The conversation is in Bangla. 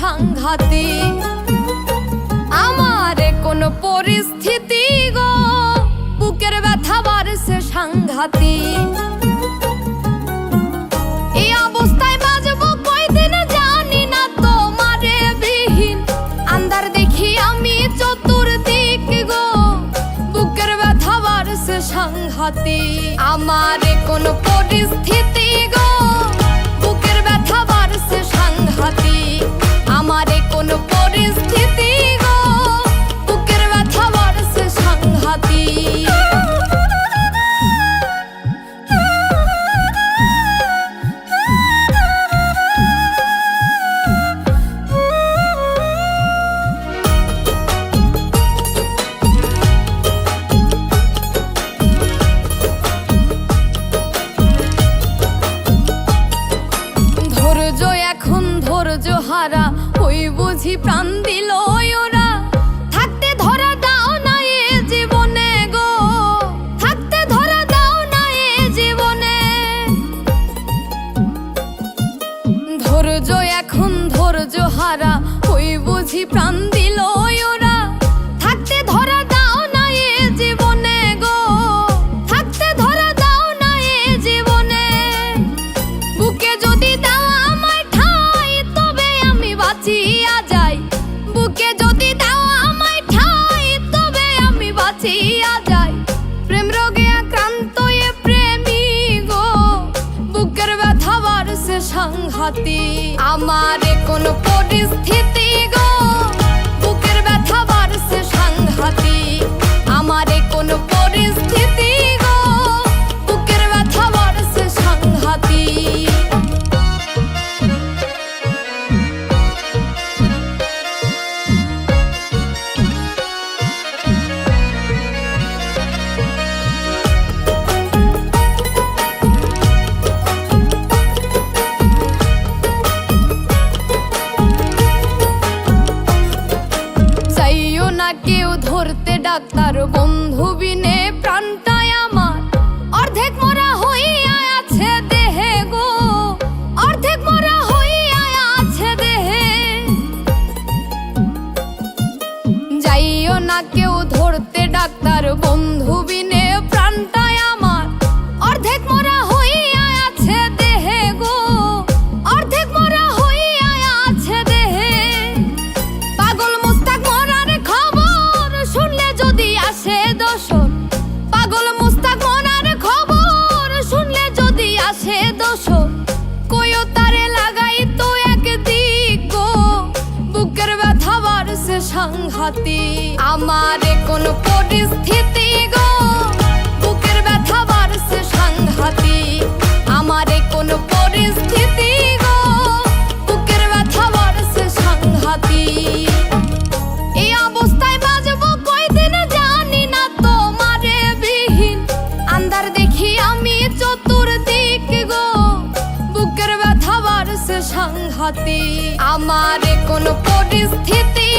সাংঘাতি আমারে কোন পরিস্থিতি গো, বুকের ব্যথা বাড়ছে সাংঘাতি কয়দিন জানি না তোমারে দেখি আমি চতুর্দিক গো, বুকের ব্যথা বাড়ছে সাংঘাতি আমারে কোন পরিস্থিতি গো পরিস্থিতি এখন ধৈর্য হারা, ওই বুঝি প্রাণ দিল ওরা। থাকতে ধরা দাও না এ জীবনে গো। থাকতে ধরা দাও না এ জীবনে। ধৈর্য এখন ধৈর্য হারা, ওই বুঝি প্রাণ আমার আমারে কোন পরিস্থিতি গো কেউ ধরতে ডাক্তার, বন্ধু বিনে প্রাণটায় আমার। অর্ধেক মরা হইয়া আছে দেহে গো। অর্ধেক মরা হইয়া আছে দেহে। যাইও না কেউ ধরতে ডাক্তার, বন্ধু বিনে আমারে কোন পরিস্থিতি গো। বুকের ব্যথা বাড়ছে সাংঘাতি পরিস্থিতি গো। বুকের ব্যথা বাড়ছে সাংঘাতি এই অবস্থায় জানি না তোমারে বিহীন। আন্দার দেখি আমি চতুর্দিক গো। বুকের ব্যথা বাড়ছে সাংঘাতি আমারে কোন পরিস্থিতি